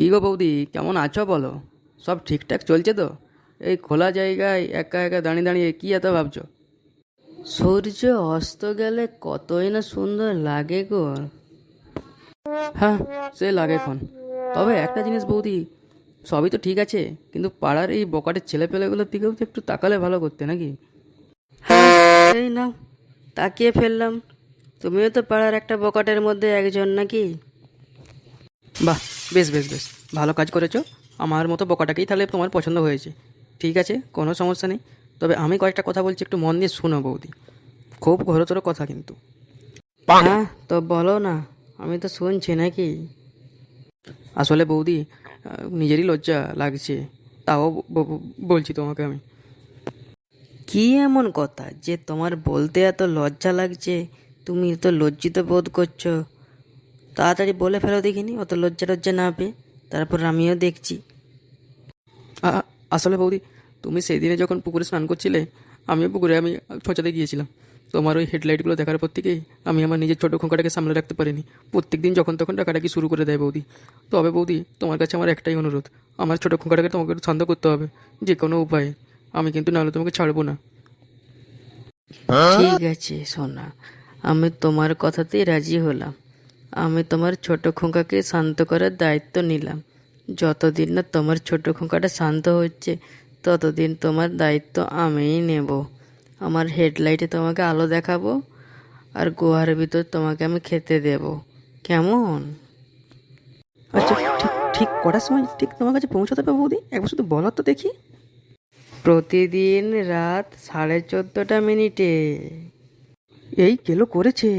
কী গো বৌদি কেমন আছো বলো? সব ঠিকঠাক চলছে তো? এই খোলা জায়গায় একা একা দাঁড়িয়ে দাঁড়িয়ে কী এত ভাবছ? সূর্য অস্ত গেলে কতই না সুন্দর লাগে গো। হ্যাঁ সে লাগে এখন। তবে একটা জিনিস বৌদি সবই তো ঠিক আছে কিন্তু পাড়ার এই বকাটের ছেলেপেলেগুলোর দিকেও তো একটু তাকালে ভালো করতে নাকি? হ্যাঁ এই নাও তাকিয়ে ফেললাম। তুমিও তো পাড়ার একটা বকাটের মধ্যে একজন নাকি? বাহ বেশ বেশ বেশ। ভালো কাজ করেছ। আমার মতো বকাটাকেই তাহলে তোমার পছন্দ হয়েছে। ঠিক আছে কোনো সমস্যা নেই। তবে আমি কয়েকটা কথা বলছি একটু মন দিয়ে শোনো বৌদি। খুব ঘোরতর কথা কিন্তু। হ্যাঁ তো বলো না আমি তো শুনছি নাকি? আসলে বৌদি নিজেরই লজ্জা লাগছে। তাও বলছি তোমাকে আমি। কি এমন কথা যে তোমার বলতে এত লজ্জা লাগছে? তুমি তো লজ্জিত বোধ করছ। তাড়াতাড়ি বলে ফেলো দেখিনি অত লজ্জা টজ্জা না পেয়ে। তারপর আমিও দেখছি। আসলে বৌদি তুমি সেই দিনে যখন পুকুরে স্নান করছিলে আমিও পুকুরে আমি ছোঁচাতে গিয়েছিলাম। তোমার ওই হেডলাইটগুলো দেখার পর থেকেই আমি আমার নিজের ছোটো খোঁকাটাকে সামলে রাখতে পারিনি। প্রত্যেক দিন যখন তখন ডাকাডাকি শুরু করে দেয় বৌদি। তবে বৌদি তোমার কাছে আমার একটাই অনুরোধ আমার ছোটো খোঁকাটাকে তোমাকে একটু শান্ত করতে হবে যে কোনো উপায়ে। আমি কিন্তু নাহলে তোমাকে ছাড়বো না। ঠিক আছে সোনা। আমি তোমার কথাতেই রাজি হলাম। আমি তোমার ছোট খোঁকাকে শান্ত করার দায়িত্ব নিলাম। যতদিন না তোমার ছোট খোঁকাটা শান্ত হচ্ছে ততদিন তোমার দায়িত্ব আমিই নেব। আমার হেডলাইটে তোমাকে আলো দেখাবো আর গুহার ভিতর তোমাকে আমি খেতে দেব। কেমন? আচ্ছা ঠিক ঠিক কটার সময় ঠিক তোমার কাছে পৌঁছাতে হবে বৌদি? একবার শুধু বলো তো দেখি। প্রতিদিন রাত সাড়ে চোদ্দোটা মিনিটে। এই কেলো করেছে।